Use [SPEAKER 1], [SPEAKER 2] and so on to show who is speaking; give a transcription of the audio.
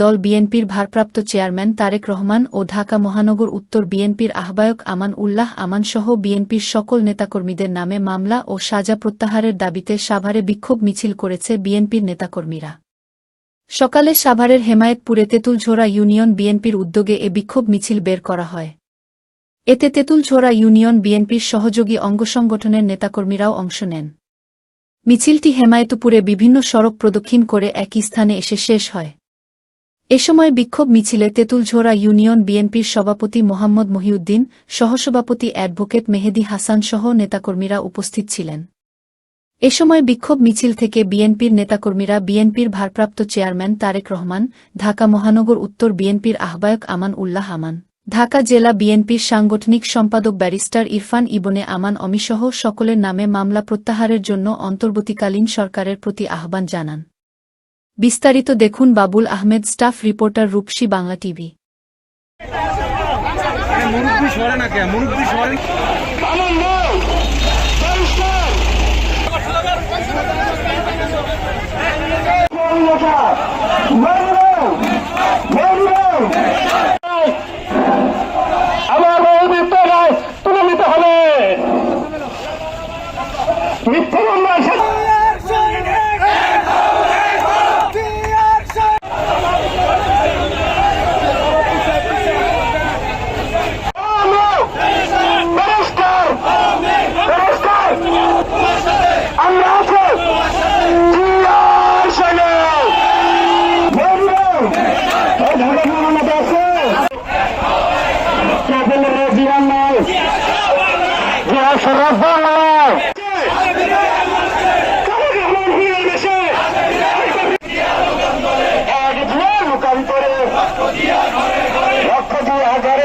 [SPEAKER 1] দল বিএনপির ভারপ্রাপ্ত চেয়ারম্যান তারেক রহমান ও ঢাকা মহানগর উত্তর বিএনপির আহ্বায়ক আমান উল্লাহ আমানসহ বিএনপির সকল নেতাকর্মীদের নামে মামলা ও সাজা প্রত্যাহারের দাবিতে সাভারে বিক্ষোভ মিছিল করেছে বিএনপির নেতাকর্মীরা। সকালে সাভারের হেমায়েতপুরে তেঁতুলঝোড়া ইউনিয়ন বিএনপির উদ্যোগে এ বিক্ষোভ মিছিল বের করা হয়। এতে তেঁতুলঝোড়া ইউনিয়ন বিএনপির সহযোগী অঙ্গসংগঠনের নেতাকর্মীরাও অংশ নেন। মিছিলটি হেমায়েতপুরে বিভিন্ন সড়ক প্রদক্ষিণ করে একই স্থানে এসে শেষ হয়। এ সময় বিক্ষোভ মিছিলে তেঁতুলঝোড়া ইউনিয়ন বিএনপির সভাপতি মোহাম্মদ মহিউদ্দিন, সহসভাপতি অ্যাডভোকেট মেহেদি হাসান সহ নেতাকর্মীরা উপস্থিত ছিলেন। এ সময় বিক্ষোভ মিছিল থেকে বিএনপির নেতাকর্মীরা বিএনপির ভারপ্রাপ্ত চেয়ারম্যান তারেক রহমান, ঢাকা মহানগর উত্তর বিএনপির আহ্বায়ক আমান উল্লাহ আমান, ঢাকা জেলা বিএনপির সাংগঠনিক সম্পাদক ব্যারিস্টার ইরফান ইবনে আমান অমিসহ সকলের নামে মামলা প্রত্যাহারের জন্য অন্তর্বর্তীকালীন সরকারের প্রতি আহ্বান জানান। বিস্তারিত দেখুন Babul Ahmed staff reporter Rupashi Bangla TV.
[SPEAKER 2] মিথ্যা লক্ষ দিয়ে
[SPEAKER 3] হাজার